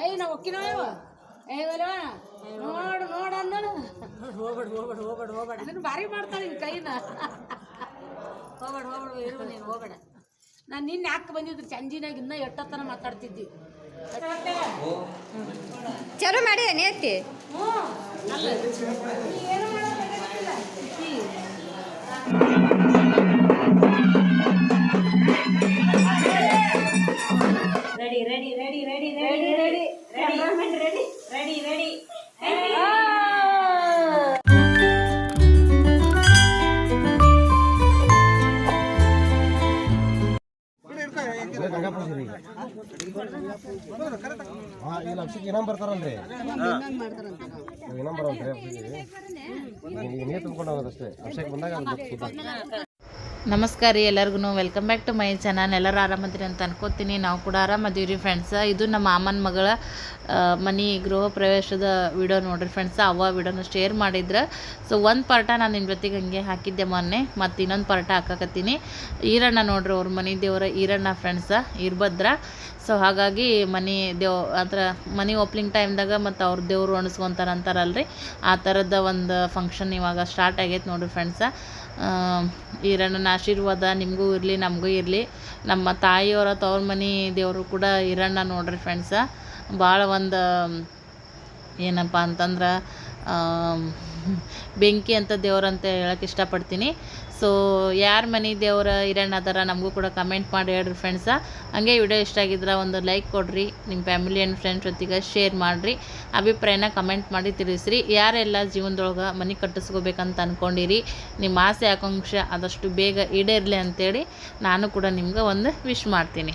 I ನಾ ಒಕ್ಕಿನೋ ಏ ಬಲವ ನೋಡು ನೋಡು ಅಂದಳು ಹೋಗ್ಬೇಡ ಹೋಗ್ಬೇಡ ಹೋಗ್ಬೇಡ ಹೋಗ್ಬೇಡ. ಅದನ್ನು ಭಾರಿ ಮಾಡ್ತಾಳೆ ನಿನ್ನ ಕೈನ. ಹೋಗ್ಬೇಡ ಹೋಗ್ಬೇಡ ಇರು ನೀನು ಹೋಗ್ಬೇಡ. ನಾನು ನಿನ್ನೆ ಯಾಕೆ ಬಂದಿದ್ರು ಚಂಜಿನಾಗ ಇನ್ನೂ ಎಷ್ಟೊತ್ತನ ಮಾತಾಡ್ತಿದ್ವಿ ಚಲೋ ಮಾಡಿ ನೇತಿ ಹ್ಞೂ ಅಲ್ಲ ready ready ready ready ready ಹಾಂ ಈ ಲಕ್ಷಕ್ಕೆ ಇನ್ನೊಂದು ಬರ್ತಾರಲ್ರಿ. ಬರಲ್ರಿ ಈಗ ನೀರು ಅಭಿಷೇಕ್ ಬಂದಾಗ ನಮಸ್ಕಾರ ರೀ ಎಲ್ಲರಿಗೂ welcome back to my channel ಎಲ್ಲರೂ ಆರಾಮದಿರಿ ಅಂತ ಅನ್ಕೋತೀನಿ. ನಾವು ಕೂಡ ಆರಾಮದೀವಿ ರೀ ಫ್ರೆಂಡ್ಸ್ ಇದು ನಮ್ಮ ಮಾಮನ ಮಗಳ ಮನೆ ಗೃಹ ಪ್ರವೇಶದ ವಿಡಿಯೋ ನೋಡ್ರಿ ಫ್ರೆಂಡ್ಸ್ ಅವ ವಿಡಿಯೋನ ಶೇರ್ ಮಾಡಿದ್ರೆ. ಸೊ ಒಂದು ಪಾರ್ಟ ನಾನು ನಿಮ್ಮ ಜೊತೆಗೆ ಹಂಗೆ ಹಾಕಿದ್ದೆ ಮೊನ್ನೆ, ಮತ್ತು ಇನ್ನೊಂದು ಪಾರ್ಟ ಹಾಕಕತ್ತೀನಿ. ಈರಣ್ಣ ನೋಡ್ರಿ ಅವ್ರ ಮನೆ ದೇವರ ಈರಣ್ಣ ಫ್ರೆಂಡ್ಸ ಇರ್ಭದ್ರ. ಸೊ ಹಾಗಾಗಿ ಮನೆ ದೇವ್, ಅಂದ್ರೆ ಮನೆ ಓಪ್ನಿಂಗ್ ಟೈಮ್ದಾಗ ಮತ್ತು ಅವ್ರ ದೇವರು ಅಣಿಸ್ಕೊಂತಾರ ಅಂತಾರಲ್ರಿ. ಆ ಥರದ ಒಂದು ಫಂಕ್ಷನ್ ಇವಾಗ ಸ್ಟಾರ್ಟ್ ಆಗೈತೆ ನೋಡ್ರಿ ಫ್ರೆಂಡ್ಸ ಈರಣ್ಣನ ಆಶೀರ್ವಾದ ನಿಮಗೂ ಇರಲಿ, ನಮಗೂ ಇರಲಿ. ನಮ್ಮ ತಾಯಿಯವರ ತವ್ರ ಮನೆ ದೇವರು ಕೂಡ ಈರಣ್ಣ ನೋಡ್ರಿ ಫ್ರೆಂಡ್ಸ ಭಾಳ ಒಂದು, ಏನಪ್ಪ ಅಂತಂದ್ರೆ ಬೆಂಕಿ ಅಂತ ದೇವ್ರಂತ ಹೇಳಕ್ಕೆ ಇಷ್ಟಪಡ್ತೀನಿ. ಸೊ ಯಾರ ಮನೆ ದೇವ್ರ ಹಿರಣ್ಣ ಅದರ ನಮಗೂ ಕೂಡ ಕಮೆಂಟ್ ಮಾಡಿ ಹೇಳ್ರಿ ಫ್ರೆಂಡ್ಸ ಹಂಗೆ ವಿಡಿಯೋ ಇಷ್ಟ ಆಗಿದ್ರೆ ಒಂದು ಲೈಕ್ ಕೊಡ್ರಿ ನಿಮ್ಮ ಫ್ಯಾಮಿಲಿ ಆ್ಯಂಡ್ ಫ್ರೆಂಡ್ಸ್ ಜೊತೆಗೆ ಶೇರ್ ಮಾಡಿರಿ. ಅಭಿಪ್ರಾಯನ ಕಮೆಂಟ್ ಮಾಡಿ ತಿಳಿಸ್ರಿ. ಯಾರೆಲ್ಲ ಜೀವನದೊಳಗೆ ಮನೆ ಕಟ್ಟಿಸ್ಕೋಬೇಕಂತ ಅಂದ್ಕೊಂಡಿರಿ ನಿಮ್ಮ ಆಸೆ ಆಕಾಂಕ್ಷೆ ಆದಷ್ಟು ಬೇಗ ಈಡೇರಲಿ ಅಂತೇಳಿ ನಾನು ಕೂಡ ನಿಮ್ಗೆ ಒಂದು ವಿಶ್ ಮಾಡ್ತೀನಿ.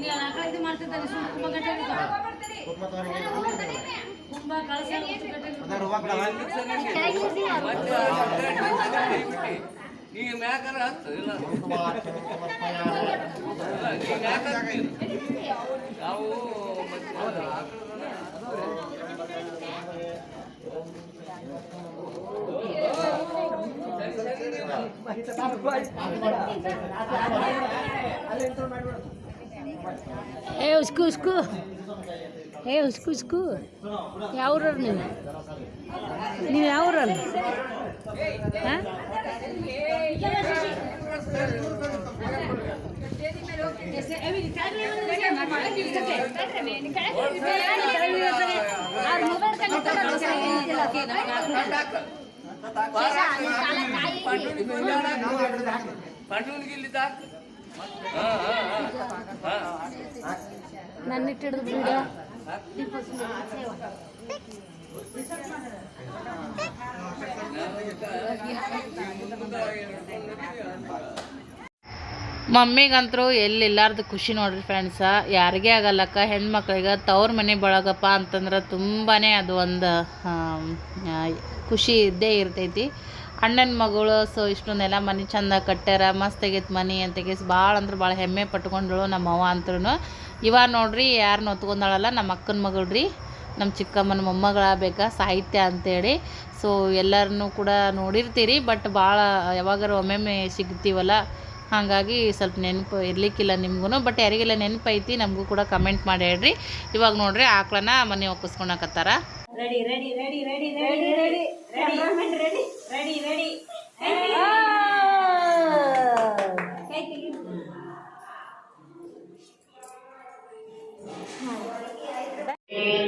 ನೀವು ಆಕಳ ಇದು ಹತ್ತು ಇಲ್ಲ ನಾವು ಅಲ್ಲಿ ಮಾಡ್ಬಿಡೋದು ಏ ಉಸ್ಕು ಉಸ್ಕು ಏ ಉಸ್ಕು ಉಸ್ಕು ಯಾವ್ರ ನೀವು ನೀವು ಯಾವ್ರ ಹಾಂ ಪಟೂನ್ ಗಿಲ್ಲಿ ನನ್ನ ಇಟ್ಟಿಡ್ದು ಬಿಡ ಮಮ್ಮಿಗಂತರೂ ಎಲ್ಲಿಲ್ಲಾರ್ದು ಖುಷಿ ನೋಡ್ರಿ ಫ್ರೆಂಡ್ಸ ಯಾರಿಗೇ ಆಗಲ್ಲಕ್ಕ, ಹೆಣ್ಮಕ್ಳಿಗೆ, ತವ್ರ ಮನೆ ಬಳಗಪ್ಪ ಅಂತಂದ್ರೆ ತುಂಬಾ ಅದು ಒಂದು ಖುಷಿ ಇದ್ದೇ ಇರ್ತೈತಿ. ಅಣ್ಣನ ಮಗಳು ಸೊ ಇಷ್ಟೊಂದೆಲ್ಲ ಮನೆ ಚಂದ ಕಟ್ಟ್ಯಾರ, ಮಸ್ತ್ ಮನೆ ಅಂತ ಕೇಸ್ ಭಾಳ ಅಂದ್ರೆ ಭಾಳ ಹೆಮ್ಮೆ ಪಟ್ಕೊಂಡಳು ನಮ್ಮ ಅವ್ವ ಅಂತ್ರೂ ಇವಾಗ ನೋಡ್ರಿ ಯಾರನ್ನ ಒತ್ಕೊಂಡಾಳಲ್ಲ, ನಮ್ಮ ಅಕ್ಕನ ಮಗಳು ರೀ ನಮ್ಮ ಚಿಕ್ಕಮ್ಮನ ಮೊಮ್ಮಗಳಾಗಬೇಕಾ ಸಾಹಿತ್ಯ ಅಂತೇಳಿ. ಸೊ ಎಲ್ಲರನ್ನೂ ಕೂಡ ನೋಡಿರ್ತೀರಿ ಬಟ್ ಭಾಳ ಯಾವಾಗಾರು ಒಮ್ಮೊಮ್ಮೆ ಸಿಗ್ತೀವಲ್ಲ. ಹಾಗಾಗಿ ಸ್ವಲ್ಪ ನೆನಪು ಇರ್ಲಿಕ್ಕಿಲ್ಲ ನಿಮ್ಗೂ ಬಟ್ ಯಾರಿಗೆಲ್ಲ ನೆನಪೈತಿ ನಮಗೂ ಕೂಡ ಕಮೆಂಟ್ ಮಾಡಿ ಹೇಳ್ರಿ. ಇವಾಗ ನೋಡ್ರಿ ಆಕಳನ್ನ ಮನೆ ಒಕ್ಕಿಸ್ಕೊಳಕತ್ತಾರ ready ready ready ready ready ready ready ready ready ready ಮಾ ಮೃತ್ಯುಂಜಯಾಯ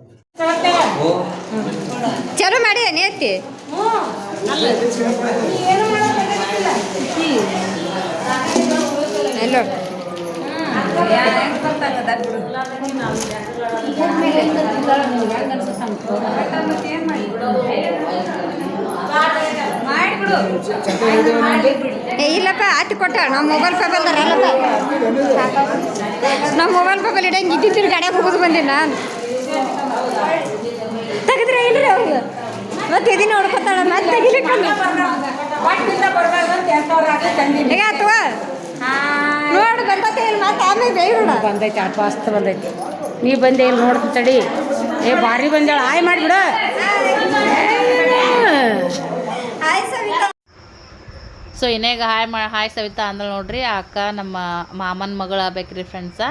ಚಲೋ ಮಾಡಿದೆ ಏ, ಇಲ್ಲಪ್ಪ ಆಟಿ ಕೊಟ್ಟ. ನಮ್ಮ ಮೊಬೈಲ್ ಪೇಬಲ್ದಾರ ನಮ್ಮ ಮೊಬೈಲ್ ಪೇಬಲ್ ಇಡಂಗೆ ಇದ್ದಿದ್ದು ಗಾಡಿಯಾಗ ಹೋಗೋದು ಬಂದೆ ತೆಗೆದ್ರೆ ಇಲ್ರಿ ಅವ್ರಿಗೆ ಮತ್ತೆ ಇದು ನೋಡ್ಕೊತಾಳ ಮತ್ತೆ ತೆಗಿಲಿಕ್ಕೆ ಈಗ ಅಥವಾ ನೋಡು ಗಣಪತಿ ಇಲ್ಲಿ ಮತ್ತೆ ಆಮೇಲೆ ಬೇಯ್ಬಿಡ ಬಂದೈತಿ ಅಲ್ಪ ಅಸ್ತ ಬಂದೈತಿ. ನೀ ಬಂದೆ ಇಲ್ಲಿ ನೋಡ್ತೀನಿ ತಡಿ. ಏ ಭಾರಿ ಬಂದೇಳ. ಆಯ್ ಮಾಡಿಬಿಡ. ಸೊ ಇನ್ನೇಗ ಹಾಯ್ ಮಾ ಹಾಯ್ ಸವಿತಾ ಅಂದ್ರೆ ನೋಡ್ರಿ ಅಕ್ಕ ನಮ್ಮ ಮಾಮನ ಮಗಳು ಆಗ್ಬೇಕ್ರಿ ಫ್ರೆಂಡ್ಸ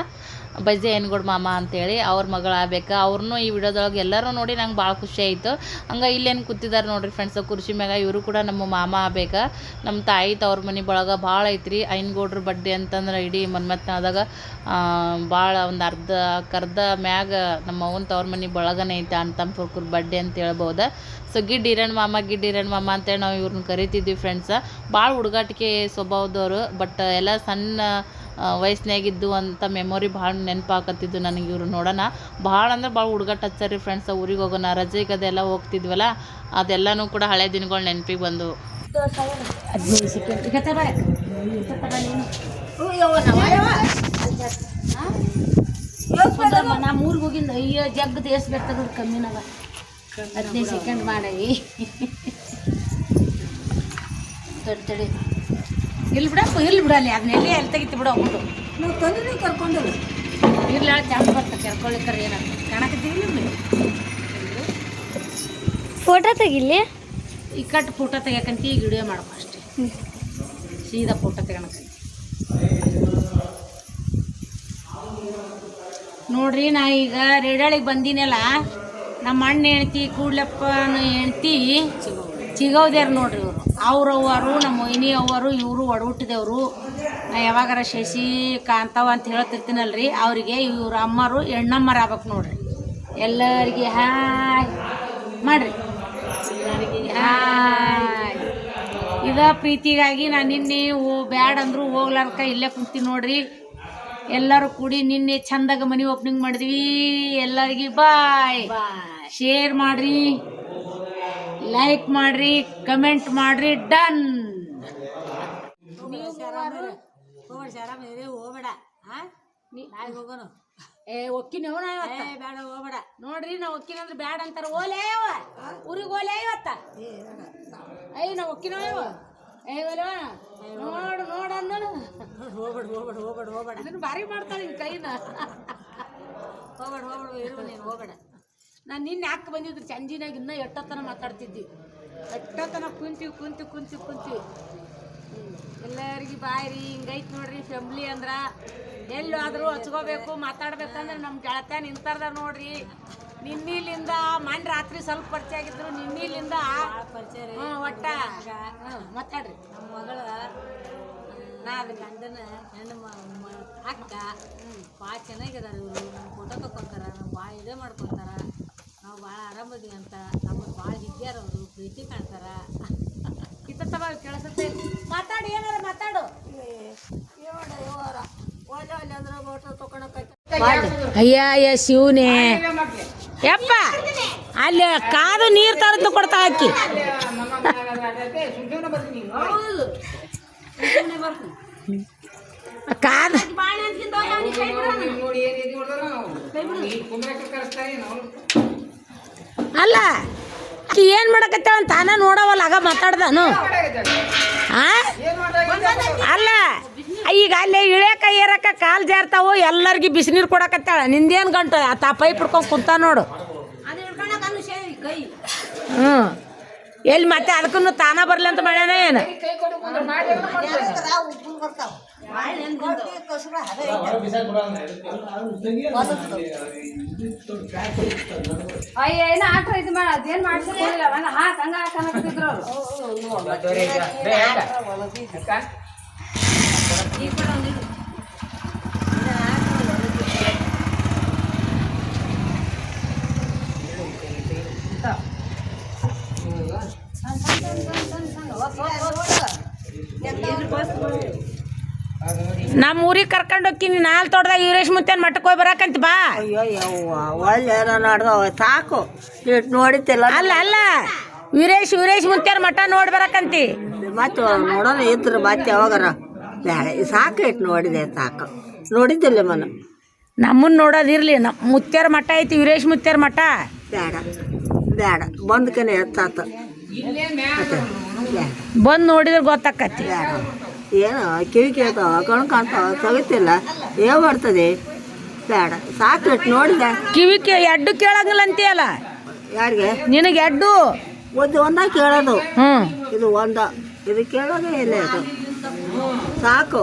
ಬಜ್ಜಿ ಏನ್ಗೋಡ್ ಮಾಮ ಅಂತೇಳಿ ಅವ್ರ ಮಗಳು ಆಗ್ಬೇಕು ಅವ್ರನ್ನೂ ಈ ವಿಡಿಯೋದೊಳಗೆ ಎಲ್ಲರೂ ನೋಡಿ ನಂಗೆ ಭಾಳ ಖುಷಿ ಆಯಿತು. ಹಂಗೆ ಇಲ್ಲೇನು ಕೂತಿದ್ದಾರೆ ನೋಡಿರಿ ಫ್ರೆಂಡ್ಸ್ ಕುರ್ಚಿ ಮ್ಯಾಗ ಇವರು ಕೂಡ ನಮ್ಮ ಮಾಮ ಆಗ್ಬೇಕು. ನಮ್ಮ ತಾಯಿ ತವ್ರ ಮನೆ ಬಳಗ ಭಾಳ ಐತ್ರಿ. ಐನ್ಗೌಡ್ರ ಬಡ್ಡಿ ಅಂತಂದ್ರೆ ಇಡೀ ಮನ್ಮತ್ನಾದಾಗ ಭಾಳ ಒಂದು ಅರ್ಧ ಕರ್ದ ಮ್ಯಾಗ ನಮ್ಮ ಅವನ ತವ್ರ ಮನೆ ಬಳಗನೇ ಐತೆ ಅಂತಂಪುರ್ಕುರ್ ಬಡ್ಡಿ ಅಂತ ಹೇಳ್ಬೋದು. ಸೊ ಗಿಡ್ ಹಿರಣ್ ಮಾಮ, ಗಿಡ್ ಹಿರಣ್ ಮಾಮ ಅಂತೇಳಿ ನಾವು ಇವ್ರನ್ನ ಕರಿತಿದ್ವಿ ಫ್ರೆಂಡ್ಸ ಭಾಳ ಹುಡುಗಾಟಿಕೆ ಸ್ವಭಾವದವರು ಬಟ್ ಎಲ್ಲ ಸಣ್ಣ ವಯಸ್ಸಿನಾಗಿದ್ದು ಅಂತ ಮೆಮೊರಿ ಭಾಳ ನೆನಪಾಕತ್ತಿದ್ದು ನನಗೆ ಇವರು ನೋಡೋಣ. ಭಾಳ ಅಂದ್ರೆ ಭಾಳ ಹುಡುಗಾಟ ಹಚ್ಚಾರಿ ಫ್ರೆಂಡ್ಸ್ ಊರಿಗೆ ಹೋಗೋಣ ರಜೆಗೆ ಅದೆಲ್ಲ ಹೋಗ್ತಿದ್ವಲ್ಲ ಅದೆಲ್ಲನೂ ಕೂಡ ಹಳೆ ದಿನಗಳು ನೆನಪಿಗೆ ಬಂದು. ಮಾಡಿ ನಾ ಹೋಗಿಂದ ಅಯ್ಯೋ ಬರ್ತದ ಕಮ್ಮಿನಾಗ ಹದಿನೈದು ಸೆಕೆಂಡ್ ಮಾಡವಿ ತಡಿ ತಡಿ ಇಲ್ಲಿ ಬಿಡಪ್ಪ ಇಲ್ಲಿ ಬಿಡಲ್ಲಿ ಅದನ್ನ ಎಲ್ಲಿ ಎಲ್ಲಿ ತೆಗಿತಿ ಬಿಡ ಹೋಗ್ಬಿಟ್ಟು ನಾವು ತಂದ್ರೆ ಕರ್ಕೊಂಡು ಇರ್ಲಿ ಚಾಪ್ ಬರ್ತ ಕರ್ಕೊಳ್ಳಿಕ್ಕರ ಏನ? ಕಾಣಕತ್ತೀವಿ ಫೋಟೋ ತೆಗಿಲಿ? ಈ ಕಟ್ ಫೋಟೋ ತೆಗಿಯಕಂತ ಈಗ ವಿಡಿಯೋ ಮಾಡಪ್ಪ ಅಷ್ಟೇ. ಸೀದಾ ಫೋಟೋ ತೆಗೋಣಕಂತ ನೋಡ್ರಿ ನಾ ಈಗ ರೇಡಾಳಿಗೆ ಬಂದಿನಲ್ಲ ನಮ್ಮ ಅಣ್ಣ ಹೆಣ್ತಿ ಕೂಡ್ಲಪ್ಪನ ಹೆಣ್ತಿ ಚಿಗವ್ದ್ಯಾರ ನೋಡ್ರಿ ಇವರು. ಅವ್ರ ಅವ್ವರು ನಮ್ಮ ಮೊಯ್ನಿ ಅವರು ಇವರು ಒಡಹುಟ್ಟಿದವರು. ನಾ ಯಾವಾಗಾರ ಶಶಿ ಕಾಂತವ ಅಂತ ಹೇಳ್ತಿರ್ತೀನಲ್ರಿ ಅವರಿಗೆ ಇವ್ರ ಅಮ್ಮರು ಹೆಣ್ಣಮ್ಮರ ಆಗ್ಬೇಕು ನೋಡ್ರಿ. ಎಲ್ಲರಿಗೆ ಹಾಯ್. ಮಾಡ್ರಿ. ಹಾಯ್. ಇದ ಪ್ರೀತಿಗಾಗಿ ನಾನು ನಿನ್ನೆ ಓ ಬ್ಯಾಡ್ ಅಂದ್ರು ಹೋಗ್ಲಾರ್ಕ ಇಲ್ಲೇ ಕುಂತೀನಿ ನೋಡ್ರಿ. ಎಲ್ಲರೂ ಕೂಡಿ ನಿನ್ನೆ ಚಂದಾಗ ಮನಿ ಓಪನಿಂಗ್ ಮಾಡಿದ್ವಿ. ಎಲ್ಲರಿಗೆ ಬಾಯ್. ಶೇರ್ ಮಾಡ್ರಿ. ಲೈಕ್ ಮಾಡ್ರಿ ಕಮೆಂಟ್ ಮಾಡ್ರಿ ಡನ್ ಏ ಒಕ್ಕಿನ ಬೇಡ ಹೋಗ್ಬೇಡ. ನೋಡ್ರಿ ನಾ ಒಕ್ಕಿನ ಅಂದ್ರೆ ಬ್ಯಾಡ ಅಂತಾರ. ಓಲೆ ಅವ. ಊರಿಗೆ ಓಲೇ ಇವತ್ತ? ಅಯ್ಯ ನಾ ಒಕ್ಕಿನವ ಇವ. ಏ ಒಲೆವ ನೋಡು ನೋಡು ಅಂದನು ಹೋಗ್ಬೇಡ ಹೋಗ್ಬೇಡ ಹೋಗ್ಬೇಡ ಹೋಗ್ಬೇಡ. ಅದನ್ನ ಭಾರಿ ಮಾಡ್ತಾಳೆ ನಿನ್ ಕೈನ. ಹೋಗ್ಬೇಡ ಹೋಗ್ಬೇಡ ಇರುವ ನೀನು ಹೋಗ್ಬೇಡ. ನಾನು ನಿನ್ನೆ ಯಾಕೆ ಬಂದಿದ್ರು? ಚಂಜಿನಾಗ ಇನ್ನೂ ಎಟ್ಟತನ ಮಾತಾಡ್ತಿದ್ದಿ? ಕುಂತು ಕುಂತೀವಿ ಕುಂತೀವಿ ಕುಂತೀವಿ ಕುಂತೀವಿ ಎಲ್ಲರಿಗೆ ರೀ ಹಿಂಗೈತೆ ನೋಡ್ರಿ ಫ್ಯಾಮ್ಲಿ ಅಂದ್ರೆ. ಎಲ್ಲಾದರೂ ಹಚ್ಕೋಬೇಕು ಮಾತಾಡ್ಬೇಕಂದ್ರೆ ನಮ್ಮ ಗೆಳತ್ಯ ನಿಂತಾರ್ದ ನೋಡ್ರಿ. ನಿನ್ನಿಲಿಂದ ಮನ್ ರಾತ್ರಿ ಸ್ವಲ್ಪ ಪರಿಚಯ ಆಗಿದ್ರು ನಿನ್ನಿಲಿಂದ ಹ್ಞೂ ಒಟ್ಟ ಮಾತಾಡ್ರಿ. ನಮ್ಮ ಮಗಳ ನಾ ಅದು ಗಂಡನ ಹೆಣ್ಣು ಅಕ್ಕ. ಭಾಳ ಚೆನ್ನಾಗಿದಾರೆ ಇವರು. ನಮ್ಮ ಫೋಟೋ ತಕ್ಕೊಂತಾರ ನಾವು ಭಾಳ ಇದೇ ಮಾಡ್ಕೊತಾರ. ನಾವು ಭಾಳ ಆರಾಮದೀವಿ ಅಂತ. ನಮಗೆ ಭಾಳ ಹಿಗ್ಗ್ಯಾರ ಅವರು ಪ್ರೀತಿ ಕಾಣ್ತಾರ. ಕಿತ್ತವ ಕೇಳಿಸುತ್ತೆ ಮಾತಾಡು ಏನಾರ ಮಾತಾಡು. ಅಯ್ಯ ಅಯ್ಯ ಶಿವನೇ. ಯಪ್ಪ ಅಲ್ಲಿ ಕಾದು ನೀರು ತರದ್ದು ಕೊಡ್ತಾ ಹಾಕಿ. ಕಾದ. ಅಲ್ಲ ಆಕಿ ಏನ್ ಮಾಡಕತ್ತಾಳ ತಾನ ನೋಡವಲ್ಲ, ಆಗ ಮಾತಾಡ್ದಾನು? ಅಲ್ಲ, ಈಗ ಅಲ್ಲೇ ಇಳ್ಯಾಕ, ಏರಕ, ಕಾಲ್ ಜಾರ್ತಾವು, ಎಲ್ಲರಿಗೂ ಬಿಸಿನೀರು ಕೊಡಕತ್ತಾಳ. ನಿಂದೇನು ಗಂಟು? ಆತ ಪೈಪ್ ಹಿಡ್ಕೊಂಡು ಕುಂತ ನೋಡು. ಹ್ಞೂ ಎಲ್ಲಿ ಮತ್ತೆ ಅದಕ್ಕೂ ತಾನ ಬರ್ಲಿ ಅಂತ ಮಾಡ್ಯಾನ ಏನು? ಏನ ಆಟ್ರ ಇದು ಮಾಡ ಅದೇನ್ ಮಾಡ್ಸಿಲ್ಲ ಹಂಗ ಹಾಕ್ ಹಂಗ ಹಾಕ್ ಈ ಅವ್ರು ನಮ್ಮ ಊರಿಗೆ ಕರ್ಕೊಂಡು ಹೋಗ್ತೀನಿ. ನಾಲ್ ತೋಟದಾಗ ವೀರೇಶ್ ಮುತ್ತೇನ್ ಮಟ್ಟಕ್ಕೆ ಹೋಗಿ ಬರಾಕಂತ ಬಾ. ಅಯ್ಯೋ ಯವ್ವ ಒಳ್ಳೆ ಏನೋ ನಡ್ದವ ಸಾಕು. ಇಟ್ಟು ನೋಡಿತಿಲ್ಲ ಅಲ್ಲ ಅಲ್ಲ. ವೀರೇಶ್ ವೀರೇಶ್ ಮುತ್ತೇನ್ ಮಠ ನೋಡಿ ಬರಾಕಂತಿ. ಮತ್ತೆ ನೋಡೋಣ ಇದ್ರ ಮತ್ತೆ ಯಾವಾಗಾರ. ಬೇಡ ಸಾಕು ಇಟ್ಟು ನೋಡಿದೆ ಸಾಕು. ನೋಡಿದ್ದಿಲ್ಲ ಮನ. ನಮ್ಮನ್ನ ನೋಡೋದಿರ್ಲಿ ನಮ್ಮ ಮುತ್ತೇರ್ ಮಠ ಐತಿ ವೀರೇಶ್ ಮುತ್ತೇರ್ ಮಠ. ಬೇಡ ಬೇಡ. ಬಂದ್ಕನೆ ಎತ್ತಾತ. ಬೇಡ ಬಂದು ನೋಡಿದ್ರೆ ಗೊತ್ತಾಕತಿ. ಬೇಡ. ಏನು ಕಿವಿ ಕೇಳ್ತಾವ ಕಣ್ ಕಾಣ್ತಾವ ಏ ಏನ್ ಬರ್ತದೆ ಬೇಡ ಸಾಕು ನೋಡಿದೆ. ಕಿವಿ ಕೇ ಎಡ್ಡು ಕೇಳಂಗಿಲ್ಲ ಅಂತೀಯಲ್ಲ? ಯಾರಿಗೆ? ನಿನಗೆ ಎಡ್ಡು? ಒಂದು ಒಂದ ಕೇಳೋದು. ಹ್ಞೂ ಇದು ಒಂದ. ಇದು ಕೇಳೋದೇ ಇಲ್ಲ ಅದು ಸಾಕು.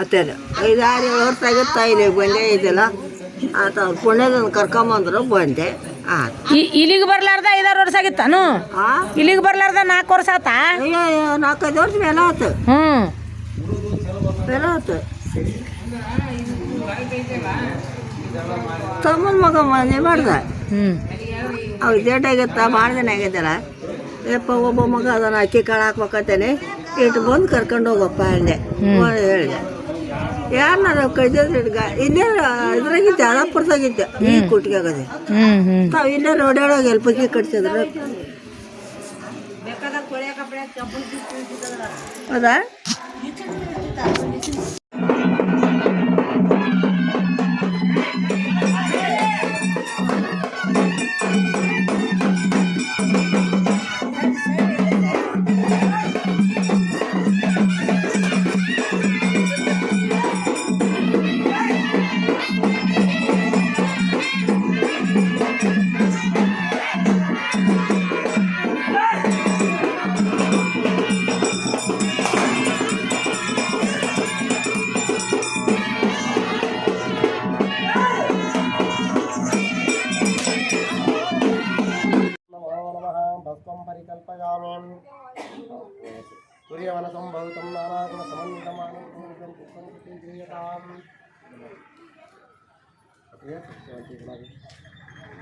ಅತ್ತೇನು ಐದಾರು ಏಳು ವರ್ಷ ಆಗುತ್ತಾ ಇಲ್ಲಿ ಬಂದೇ ಇದೆಲ್ಲ. ಆತ ಪುಣ್ಯದನ್ನ ಕರ್ಕೊಂಬಂದ್ರು ಬಂದೆ. ಇಲ್ಲಿಗೆ ಬರ್ಲಾರ್ದ ಐದಾರು ವರ್ಷ ಆಗಿತ್ತಾನು? ಇಲ್ಲಿಗೆ ಬರ್ಲಾರ್ದ ನಾಲ್ಕು ವರ್ಷ ಆತಾ? ನಾಲ್ಕೈದು ವರ್ಷ ಮೇಲೆ ಆತು. ಹ್ಞೂ ಮೇಲೆ ಆತು ತಮ್ಮನ ಮಗ ಮನೆ ಮಾಡ್ದ. ಹ್ಞೂ ಅವ್ ಡೇಟ್ ಆಗೈತ ಮಾಡ್ದೇನೆ ಆಗೈತಲ್ಲ ಯಪ್ಪ ಒಬ್ಬ ಮಗ ಅದನ್ನ ಅಕ್ಕಿ ಕಾಳು ಹಾಕ್ಬೇಕತ್ತೇನೆ ಇಟ್ಟು ಬಂದು ಕರ್ಕೊಂಡು ಹೋಗಪ್ಪ ಅಂದೆ. ಹೇಳಿದೆ. ಯಾರನ್ನ ಕೈದಿದ್ರೆ ಇಲ್ಲೇ ಇದ್ರಾಗಿದ್ದೆ ಅದಾಪುರದಾಗಿದ್ದೆ ಈ ಕುಟ್ಟಿಗೆ ಆಗದೆ ತಾವ್ ಇಲ್ಲೇ ರೋಡೊಳಗೆ ಎಲ್ಪಕ್ಕಿ ಕಟ್ಸಿದ್ರು. ಹೌದಾ? सूर्यवनसं भौतं नानागुणसमन्वितमानं पूर्णं पुष्पं क्रियताम्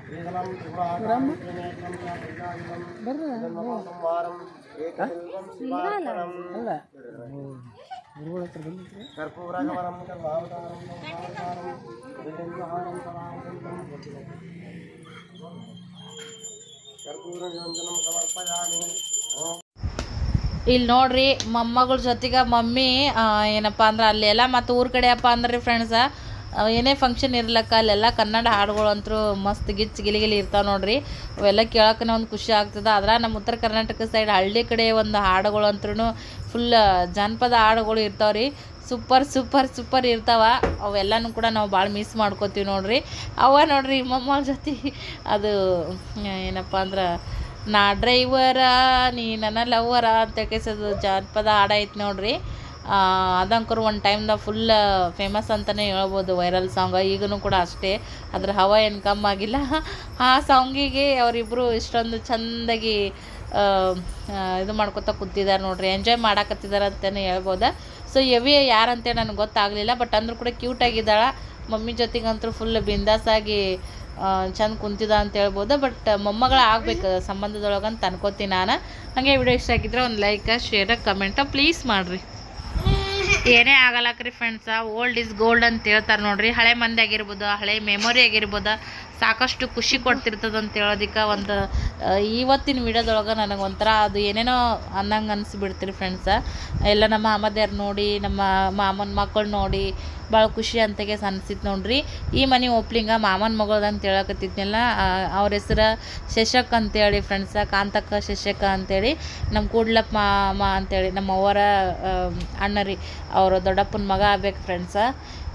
श्रीगणं त्रिपुराकरं त्रिनेत्रं चातुर्यायुधं जन्मसंवारम् ಇಲ್ಲಿ ನೋಡ್ರಿ, ಮೊಮ್ಮಗಳ ಜೊತೆಗೆ ಮಮ್ಮಿ ಏನಪ್ಪ ಅಂದ್ರೆ ಅಲ್ಲೆಲ್ಲ ಮತ್ತು ಊರ ಕಡೆಯಪ್ಪ ಅಂದ್ರೆ ಫ್ರೆಂಡ್ಸ ಏನೇ ಫಂಕ್ಷನ್ ಇರ್ಲಕ್ಕ, ಅಲ್ಲೆಲ್ಲ ಕನ್ನಡ ಹಾಡುಗಳು ಅಂತೂ ಮಸ್ತ್ ಗಿಚ್ ಗಿಲಿ ಗಿಲಿ ಇರ್ತಾವೆ ನೋಡ್ರಿ. ಅವೆಲ್ಲ ಕೇಳೋಕೆ ಒಂದು ಖುಷಿ ಆಗ್ತದೆ. ಆದ್ರೆ ನಮ್ಮ ಉತ್ತರ ಕರ್ನಾಟಕ ಸೈಡ್ ಹಳ್ಳಿ ಕಡೆ ಒಂದು ಹಾಡುಗಳು ಅಂತ್ರೂ ಫುಲ್ ಜಾನಪದ ಹಾಡುಗಳು ಇರ್ತಾವೆ ರೀ ಸೂಪರ್ ಸೂಪರ್ ಸೂಪರ್ ಇರ್ತಾವ. ಅವೆಲ್ಲನೂ ಕೂಡ ನಾವು ಭಾಳ ಮಿಸ್ ಮಾಡ್ಕೋತೀವಿ ನೋಡ್ರಿ. ಅವ ನೋಡ್ರಿ ಮೊಮ್ಮಗಳ ಜೊತೆ, ಅದು, ಏನಪ್ಪ ಅಂದ್ರೆ ನಾ ಡ್ರೈವರ, ನೀ ನನ್ನ ಲವ್ವರ ಅಂತ ಕೇಸದು ಜಾನಪದ ಹಾಡ ಐತೆ ನೋಡ್ರಿ. ಅದಂಕರು ಒಂದು ಟೈಮ್ದಾಗ ಫುಲ್ ಫೇಮಸ್ ಅಂತಲೇ ಹೇಳ್ಬೋದು ವೈರಲ್ ಸಾಂಗ್ ಈಗೂ ಕೂಡ ಅಷ್ಟೇ. ಅದ್ರ ಹವ ಏನು ಕಮ್ಮಿ ಆಗಿಲ್ಲ. ಆ ಸಾಂಗಿಗೆ ಅವರಿಬ್ಬರು ಇಷ್ಟೊಂದು ಚೆಂದಾಗಿ ಇದು ಮಾಡ್ಕೊತ ಕೂತಿದ್ದಾರೆ ನೋಡ್ರಿ. ಎಂಜಾಯ್ ಮಾಡಾಕತ್ತಿದ್ದಾರೆ ಅಂತಲೇ ಹೇಳ್ಬೋದು. ಸೊ ಎವಿ ಯಾರಂತೇಳಿ ನನಗೆ ಗೊತ್ತಾಗಲಿಲ್ಲ ಬಟ್ ಅಂದರೂ ಕೂಡ ಕ್ಯೂಟಾಗಿದ್ದಾಳೆ ಮಮ್ಮಿ ಜೊತೆಗಂತೂ ಫುಲ್ ಬಿಂದಾಸಾಗಿ ಚಂದ ಕುಂತಿದ ಅಂತ ಹೇಳ್ಬೋದು ಬಟ್ ಮೊಮ್ಮಗಳ ಆಗ್ಬೇಕು, ಸಂಬಂಧದೊಳಗೆ ಅಂತ ಅನ್ಕೋತೀನಿ ನಾನು. ಹಾಗೆ ವಿಡಿಯೋ ಇಷ್ಟ ಆಗಿದ್ರೆ ಒಂದು ಲೈಕ್ ಶೇರ್ ಕಮೆಂಟ ಪ್ಲೀಸ್ ಮಾಡಿರಿ. ಏನೇ ಆಗಲ್ಲಕ್ರಿ ಫ್ರೆಂಡ್ಸ ಓಲ್ಡ್ ಇಸ್ ಗೋಲ್ಡ್ ಅಂತ ಹೇಳ್ತಾರೆ ನೋಡ್ರಿ. ಹಳೆ ಮಂದಿ ಆಗಿರ್ಬೋದು, ಹಳೆ ಮೆಮೊರಿ ಆಗಿರ್ಬೋದು ಸಾಕಷ್ಟು ಖುಷಿ ಕೊಡ್ತಿರ್ತದೆ ಅಂತ ಹೇಳೋದಕ್ಕೆ ಒಂದು ಇವತ್ತಿನ ವಿಡಿಯೋದೊಳಗೆ ನನಗೆ ಒಂಥರ ಅದು ಏನೇನೋ ಅನ್ನಂಗೆ ಅನಿಸ್ಬಿಡ್ತೀರಿ ಫ್ರೆಂಡ್ಸ ಎಲ್ಲ ನಮ್ಮ ಮಾಮದ್ಯಾರು ನೋಡಿ, ನಮ್ಮ ಮಾಮನ ಮಕ್ಕಳು ನೋಡಿ ಭಾಳ ಖುಷಿ ಅಂತಗೆ ಅನ್ಸಿತ್ತು ನೋಡ್ರಿ. ಈ ಮನೆ ಓಪ್ಲಿಂಗ ಮಾಮನ ಮಗಳದ ಅಂತ ಅವ್ರ ಹೆಸರು ಶಶಕ್ ಅಂತೇಳಿ ಫ್ರೆಂಡ್ಸ ಕಾಂತಕ್ಕ ಶಶಕ ಅಂತೇಳಿ, ನಮ್ಮ ಕೂಡ್ಲಪ್ಪ ಮಾಮ ಅಂತೇಳಿ, ನಮ್ಮ ಅವರ ಅಣ್ಣ ರೀ, ಅವರು ದೊಡ್ಡಪ್ಪನ ಮಗ ಆಗ್ಬೇಕು ಫ್ರೆಂಡ್ಸ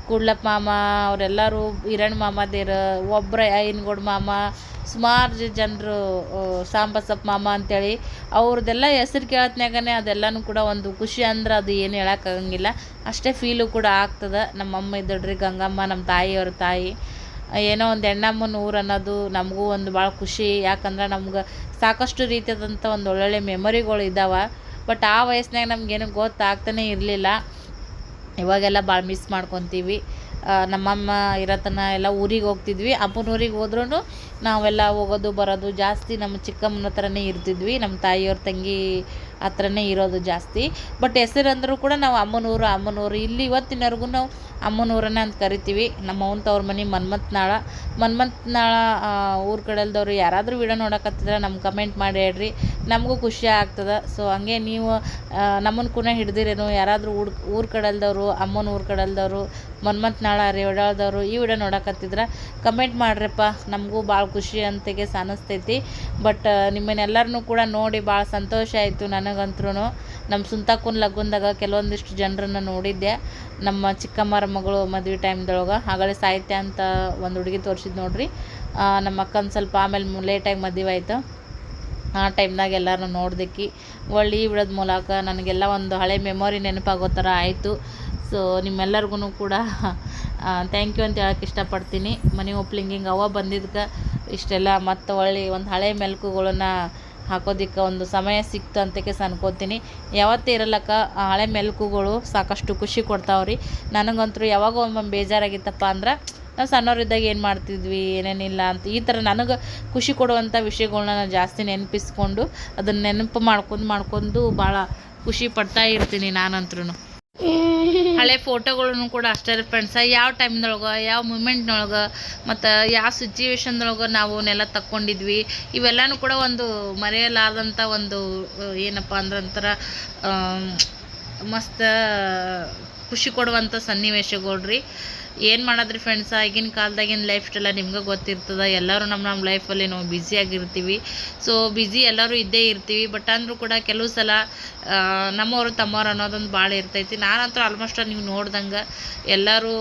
ಕೂಡ್ಲಪ್ಪ ಮಾಮ, ಅವರೆಲ್ಲರೂ ಹಿರಣ್ ಮಾಮದೇರ ಒಬ್ಬರ ಐನ್ಗೋಡ್ ಮಾಮ, ಸುಮಾರು ಜನರು ಸಾಂಬಸಪ್ಪ ಮಾಮ ಅಂತೇಳಿ ಅವ್ರದ್ದೆಲ್ಲ ಹೆಸ್ರು ಕೇಳತ್ನ್ಯಾಗನೇ ಅದೆಲ್ಲನೂ ಕೂಡ ಒಂದು ಖುಷಿ ಅಂದ್ರೆ ಅದು ಏನು ಹೇಳೋಕ್ಕಾಗಂಗಿಲ್ಲ. ಅಷ್ಟೇ ಫೀಲು ಕೂಡ ಆಗ್ತದೆ. ನಮ್ಮ ಅಮ್ಮ ಇದ್ದಡ್ರಿ ಗಂಗಮ್ಮ ನಮ್ಮ ತಾಯಿಯವ್ರ ತಾಯಿ. ಏನೋ ಒಂದು ಹೆಣ್ಣಮ್ಮನ ಊರು ಅನ್ನೋದು ನಮಗೂ ಒಂದು ಭಾಳ ಖುಷಿ. ಯಾಕಂದ್ರೆ ನಮ್ಗೆ ಸಾಕಷ್ಟು ರೀತಿಯಾದಂಥ ಒಂದು ಒಳ್ಳೊಳ್ಳೆ ಮೆಮೊರಿಗಳು ಇದ್ದಾವೆ ಬಟ್ ಆ ವಯಸ್ಸಿನಾಗ ನಮಗೇನು ಗೊತ್ತಾಗ್ತಾನೆ ಇರಲಿಲ್ಲ. ಇವಾಗೆಲ್ಲ ಭಾಳ ಮಿಸ್ ಮಾಡ್ಕೊತೀವಿ. ನಮ್ಮಮ್ಮ ಇರತನ ಎಲ್ಲ ಊರಿಗೆ ಹೋಗ್ತಿದ್ವಿ. ಅಪ್ಪನ ಊರಿಗೆ ಹೋದ್ರೂ ನಾವೆಲ್ಲ ಹೋಗೋದು ಬರೋದು ಜಾಸ್ತಿ ನಮ್ಮ ಚಿಕ್ಕಮ್ಮನ ಹತ್ರನೇ ಇರ್ತಿದ್ವಿ. ನಮ್ಮ ತಾಯಿಯವ್ರ ತಂಗಿ ಹತ್ರನೇ ಇರೋದು ಜಾಸ್ತಿ. ಬಟ್ ಹೆಸರಂದ್ರೂ ಕೂಡ ನಾವು ಅಮ್ಮನೂರು ಅಮ್ಮನೂರು, ಇಲ್ಲಿ ಇವತ್ತಿನವರೆಗೂ ನಾವು ಅಮ್ಮನೂರನ್ನ ಅಂತ ಕರಿತೀವಿ. ನಮ್ಮ ಅವ್ನ ತವ್ರ ಮನೆ ಮನ್ಮತ್ನಾಳ. ಮನ್ಮತ್ನಾಳ ಊರ ಕಡೆಲ್ದವ್ರು ಯಾರಾದರೂ ವಿಡಿಯೋ ನೋಡೋಕತ್ತಿದ್ರೆ ನಮ್ಮ ಕಮೆಂಟ್ ಮಾಡಿ ಹೇಳ್ರಿ. ನಮಗೂ ಖುಷಿ ಆಗ್ತದೆ. ಸೊ ಹಂಗೆ ನೀವು ನಮ್ಮನ್ನು ಕೂಡ ಹಿಡ್ದಿರೇನು? ಯಾರಾದರೂ ಊರ್, ಊರ ಕಡೆಲ್ದವರು, ಅಮ್ಮನ ಊರ ಕಡೆಲ್ದವರು, ಮನ್ಮತ್ನಾಳ ರೇವಡಾಳ್ದವರು ಈ ವಿಡಿಯೋ ನೋಡೋಕತ್ತಿದ್ರೆ ಕಮೆಂಟ್ ಮಾಡ್ರಪ್ಪ. ನಮಗೂ ಭಾಳ ಖುಷಿ ಅಂತಗೆ ಅನಿಸ್ತೈತಿ ಬಟ್ ನಿಮ್ಮನ್ನೆಲ್ಲರನ್ನೂ ಕೂಡ ನೋಡಿ ಭಾಳ ಸಂತೋಷ ಆಯಿತು. ನನಗಂತ್ರೂ ನಮ್ಮ ಸುಂತಾಕುನ್ ಲಗ್ನದಾಗ ಕೆಲವೊಂದಿಷ್ಟು ಜನರನ್ನು ನೋಡಿದ್ದೆ. ನಮ್ಮ ಚಿಕ್ಕಮ್ಮರ ಮಗಳು ಮದುವೆ ಟೈಮ್ದೊಳಗೆ ಹಾಗಲೇ ಸಾಹಿತ್ಯ ಅಂತ ಒಂದು ಹುಡುಗಿ ತೋರಿಸಿದ್ ನೋಡ್ರಿ. ನಮ್ಮ ಅಕ್ಕನ ಸ್ವಲ್ಪ ಆಮೇಲೆ ಲೇಟಾಗಿ ಮದುವೆ ಆಯಿತು. ಆ ಟೈಮ್ನಾಗ ಎಲ್ಲರೂ ನೋಡ್ದಕ್ಕಿ. ಒಳ್ಳೆ ವಿಡಿಯೋದ ಮೂಲಕ ನನಗೆಲ್ಲ ಒಂದು ಹಳೆ ಮೆಮೊರಿ ನೆನಪಾಗೋ ಥರ ಆಯಿತು. ಸೊ ನಿಮ್ಮೆಲ್ಲರಿಗೂ ಕೂಡ ಥ್ಯಾಂಕ್ ಯು ಅಂತ ಹೇಳಕ್ಕೆ ಇಷ್ಟಪಡ್ತೀನಿ. ಮನೆ ಓಪ್ಲಿಂಗಿಂಗ್ ಅವ ಬಂದಿದ್ದಕ್ಕೆ ಇಷ್ಟೆಲ್ಲ ಮತ್ತು ಒಳ್ಳೆ ಒಂದು ಹಳೆ ಮೆಲ್ಕುಗಳನ್ನ ಹಾಕೋದಿಕ್ಕೆ ಒಂದು ಸಮಯ ಸಿಕ್ತು ಅಂತಕ್ಕೆ ಅನ್ಕೋತೀನಿ ಯಾವತ್ತೇ ಇರಲಕ್ಕ ಹಳೆ ಮೆಲುಕುಗಳು ಸಾಕಷ್ಟು ಖುಷಿ ಕೊಡ್ತಾವ್ರಿ. ನನಗಂತೂ ಯಾವಾಗ ಒಮ್ಮೊಮ್ಮೆ ಬೇಜಾರಾಗಿತ್ತಪ್ಪ ಅಂದ್ರೆ, ನಾವು ಸಣ್ಣವರಿದ್ದಾಗ ಏನು ಮಾಡ್ತಿದ್ವಿ, ಏನೇನಿಲ್ಲ ಅಂತ, ಈ ಥರ ನನಗೆ ಖುಷಿ ಕೊಡುವಂಥ ವಿಷಯಗಳನ್ನ ನಾನು ಜಾಸ್ತಿ ನೆನಪಿಸ್ಕೊಂಡು, ಅದನ್ನು ನೆನಪು ಮಾಡ್ಕೊಂಡು ಮಾಡ್ಕೊಂಡು ಭಾಳ ಖುಷಿ ಪಡ್ತಾ ಇರ್ತೀನಿ ನಾನಂತ್ರೂ ಹಳೆ ಫೋಟೋಗಳನ್ನು ಕೂಡ ಅಷ್ಟೇ ಫ್ರೆಂಡ್ಸ ಯಾವ ಟೈಮ್ದೊಳಗೆ ಯಾವ ಮೂಮೆಂಟ್ನೊಳಗೆ ಮತ್ತು ಯಾವ ಸಿಚುವೇಶನ್ದೊಳಗೆ ನಾವು ಅವನ್ನೆಲ್ಲ ತಕ್ಕೊಂಡಿದ್ವಿ, ಇವೆಲ್ಲನೂ ಕೂಡ ಒಂದು ಮರೆಯಲಾದಂಥ ಒಂದು ಏನಪ್ಪ ಅಂದ್ರೆ ಒಂಥರ ಮಸ್ತ್ ಖುಷಿ ಕೊಡುವಂಥ ಸನ್ನಿವೇಶಗಳು ರೀ. ಏನು ಮಾಡೋದ್ರಿ ಫ್ರೆಂಡ್ಸ್ ಈಗಿನ ಕಾಲದಾಗಿನ ಲೈಫ್ ಸ್ಟೈಲ ನಿಮ್ಗೆ ಗೊತ್ತಿರ್ತದೆ. ಎಲ್ಲರೂ ನಮ್ಮ ನಮ್ಮ ಲೈಫಲ್ಲಿ ನಾವು ಬ್ಯುಸಿಯಾಗಿರ್ತೀವಿ ಸೊ ಬ್ಯುಸಿ ಎಲ್ಲರೂ ಇದ್ದೇ ಇರ್ತೀವಿ. ಬಟ್ ಅಂದರೂ ಕೂಡ ಕೆಲವು ಸಲ ನಮ್ಮವರು ತಮ್ಮವ್ರು ಅನ್ನೋದೊಂದು ಭಾಳ ಇರ್ತೈತಿ. ನಾನಂತೂ ಆಲ್ಮೋಸ್ಟ್ ನೀವು ನೋಡ್ದಂಗೆ ಎಲ್ಲರೂ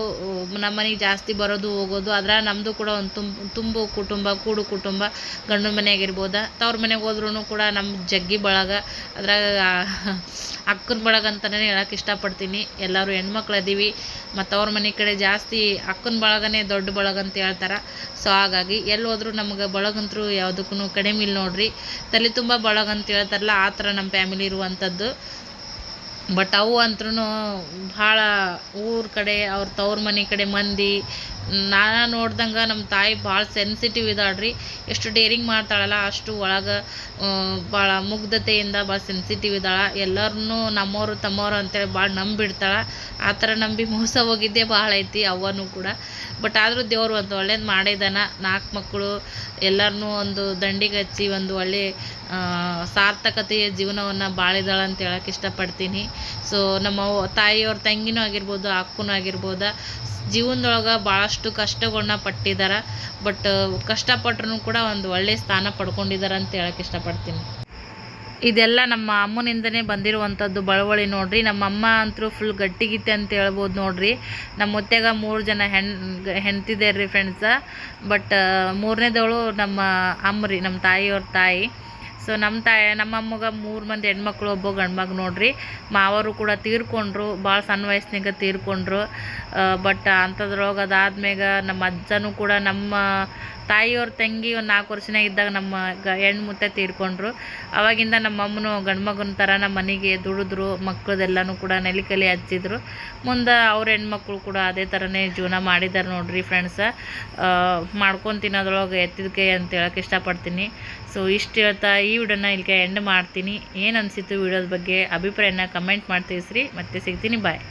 ನಮ್ಮ ಮನೆಗೆ ಜಾಸ್ತಿ ಬರೋದು ಹೋಗೋದು. ಅದರ ನಮ್ಮದು ಕೂಡ ಒಂದು ತುಂಬ ತುಂಬು ಕುಟುಂಬ, ಕೂಡು ಕುಟುಂಬ, ಗಂಡು ಮನೆಯಾಗಿರ್ಬೋದ. ತವ್ರ ಮನೆಗೆ ಹೋದ್ರೂ ಕೂಡ ನಮ್ಮ ಜಗ್ಗಿ ಬಳಗ. ಅದ್ರಾಗ ಅಕ್ಕನ ಬಳಗ ಅಂತಲೇ ಹೇಳಕ್ಕೆ ಇಷ್ಟಪಡ್ತೀನಿ. ಎಲ್ಲರೂ ಹೆಣ್ಮಕ್ಳು ಅದೀವಿ ಮತ್ತು ಅವ್ರ ಮನೆ ಕಡೆ ಜಾಸ್ತಿ ಅಕ್ಕನ ಬಳಗನೇ ದೊಡ್ಡ ಬಳಗ ಅಂತ ಹೇಳ್ತಾರೆ. ಸೊ ಹಾಗಾಗಿ ಎಲ್ಲಿ ಹೋದ್ರೂ ನಮ್ಗೆ ಬಳಗಂತರೂ ಯಾವುದಕ್ಕೂ ಕಡಿಮೆ ಇಲ್ಲ ನೋಡ್ರಿ. ತಲೆ ತುಂಬ ಬಳಗ ಅಂತ ಹೇಳ್ತಾರಲ್ಲ, ಆ ಥರ ನಮ್ಮ ಫ್ಯಾಮಿಲಿ ಇರುವಂಥದ್ದು. ಬಟ್ ಅವು ಅಂತ್ರೂ ಭಾಳ ಊರ ಕಡೆ, ಅವ್ರ ತವ್ರ ಮನೆ ಕಡೆ ಮಂದಿ, ನಾನು ನೋಡ್ದಂಗೆ ನಮ್ಮ ತಾಯಿ ಭಾಳ ಸೆನ್ಸಿಟಿವ್ ಇದಾಳ್ರಿ. ಎಷ್ಟು ಡೇರಿಂಗ್ ಮಾಡ್ತಾಳಲ್ಲ, ಅಷ್ಟು ಒಳಗೆ ಭಾಳ ಮುಗ್ಧತೆಯಿಂದ ಭಾಳ ಸೆನ್ಸಿಟಿವ್ ಇದ್ದಾಳೆ ಎಲ್ಲರನ್ನೂ ನಮ್ಮವರು ತಮ್ಮವರು ಅಂತೇಳಿ ಭಾಳ ನಂಬಿಡ್ತಾಳೆ. ಆ ಥರ ನಂಬಿ ಮೋಸ ಹೋಗಿದ್ದೆ ಭಾಳ ಐತಿ, ಅವ್ವನೂ ಕೂಡ. ಬಟ್ ಆದರೂ ದೇವರು ಒಂದು ಒಳ್ಳೇದು ಮಾಡಿದಾನ. ನಾಲ್ಕು ಮಕ್ಕಳು ಎಲ್ಲರನ್ನೂ ಒಂದು ದಂಡಿಗೆ ಹಚ್ಚಿ, ಒಂದು ಒಳ್ಳೆ ಸಾರ್ಥಕತೆಯ ಜೀವನವನ್ನು ಬಾಳಿದಾಳೆ ಅಂತ ಹೇಳಕ್ಕೆ ಇಷ್ಟಪಡ್ತೀನಿ. ಸೊ ನಮ್ಮ ತಾಯಿಯವ್ರ ತಂಗಿನೂ ಆಗಿರ್ಬೋದು, ಅಕ್ಕನೂ ಆಗಿರ್ಬೋದು, ಜೀವನದೊಳಗೆ ಭಾಳಷ್ಟು ಕಷ್ಟಗಳನ್ನ ಪಟ್ಟಿದ್ದಾರೆ ಬಟ್ ಕಷ್ಟಪಟ್ರೂ ಕೂಡ ಒಂದು ಒಳ್ಳೆಯ ಸ್ಥಾನ ಪಡ್ಕೊಂಡಿದ್ದಾರೆ ಅಂತ ಹೇಳಕ್ಕೆ ಇಷ್ಟಪಡ್ತೀನಿ. ಇದೆಲ್ಲ ನಮ್ಮ ಅಮ್ಮನಿಂದನೇ ಬಂದಿರುವಂಥದ್ದು ಬಳವಳಿ ನೋಡ್ರಿ. ನಮ್ಮ ಅಮ್ಮ ಅಂತೂ ಫುಲ್ ಗಟ್ಟಿಗಿತ್ತೆ ಅಂತ ಹೇಳ್ಬೋದು ನೋಡ್ರಿ. ನಮ್ಮ ಮುತ್ತೆಗ ಮೂರು ಜನ ಹೆಣ್ ರೀ ಫ್ರೆಂಡ್ಸ ಬಟ್ ಮೂರನೇದವಳು ನಮ್ಮ ಅಮ್ಮ ರೀ, ನಮ್ಮ ತಾಯಿಯವ್ರ ತಾಯಿ. ಸೊ ನಮ್ಮ ತಾಯಿ ನಮ್ಮಮ್ಮಗ ಮೂರು ಮಂದಿ ಹೆಣ್ಮಕ್ಳು ಒಬ್ಬ ಗಂಡ್ಮಗ ನೋಡ್ರಿ. ಮಾವರು ಕೂಡ ತೀರ್ಕೊಂಡ್ರು ಭಾಳ ಸಣ್ಣ ವಯಸ್ಸಿನಾಗ ತೀರ್ಕೊಂಡ್ರು. ಬಟ್ ಅಂಥದ್ರೊಳಗೆ ಅದಾದ್ಮ್ಯಾಗ ನಮ್ಮ ಅಜ್ಜನೂ ಕೂಡ ನಮ್ಮ ತಾಯಿಯವ್ರ ತಂಗಿ ಒಂದು ನಾಲ್ಕು ವರ್ಷನಾಗ ಇದ್ದಾಗ ನಮ್ಮ ಗ ಹೆಣ್ಣು ಮುತ್ತೆ ತೀರ್ಕೊಂಡ್ರು. ಅವಾಗಿಂದ ನಮ್ಮ ಗಂಡು ಗಂಡ್ಮಗನ ಥರ ನಮ್ಮ ಮನೆಗೆ ದುಡಿದ್ರು ಮಕ್ಕಳದೆಲ್ಲನೂ ಕೂಡ ನೆಲಿಕಲಿ ಹಚ್ಚಿದ್ರು. ಮುಂದೆ ಅವ್ರ ಹೆಣ್ಮಕ್ಳು ಕೂಡ ಅದೇ ಥರನೇ ಜೀವನ ಮಾಡಿದ್ದಾರೆ ನೋಡ್ರಿ ಫ್ರೆಂಡ್ಸ ಮಾಡ್ಕೊಂಡು ತಿನ್ನೋದ್ರೊಳಗೆ ಎತ್ತಿದ ಕೈ ಅಂತ ಹೇಳಕ್ಕೆ ಇಷ್ಟಪಡ್ತೀನಿ. ಸೊ ಇಷ್ಟು ಹೇಳ್ತಾ ಈ ವಿಡಿಯೋನ ಇಲ್ಲಿಗೆ ಎಂಡ್ ಮಾಡ್ತೀನಿ. ಏನು ಅನಿಸಿತು ವಿಡಿಯೋದ ಬಗ್ಗೆ ಅಭಿಪ್ರಾಯನ ಕಮೆಂಟ್ ಮಾಡಿ ತಿಳಿಸ್ರಿ. ಮತ್ತೆ ಸಿಗ್ತೀನಿ. ಬಾಯ್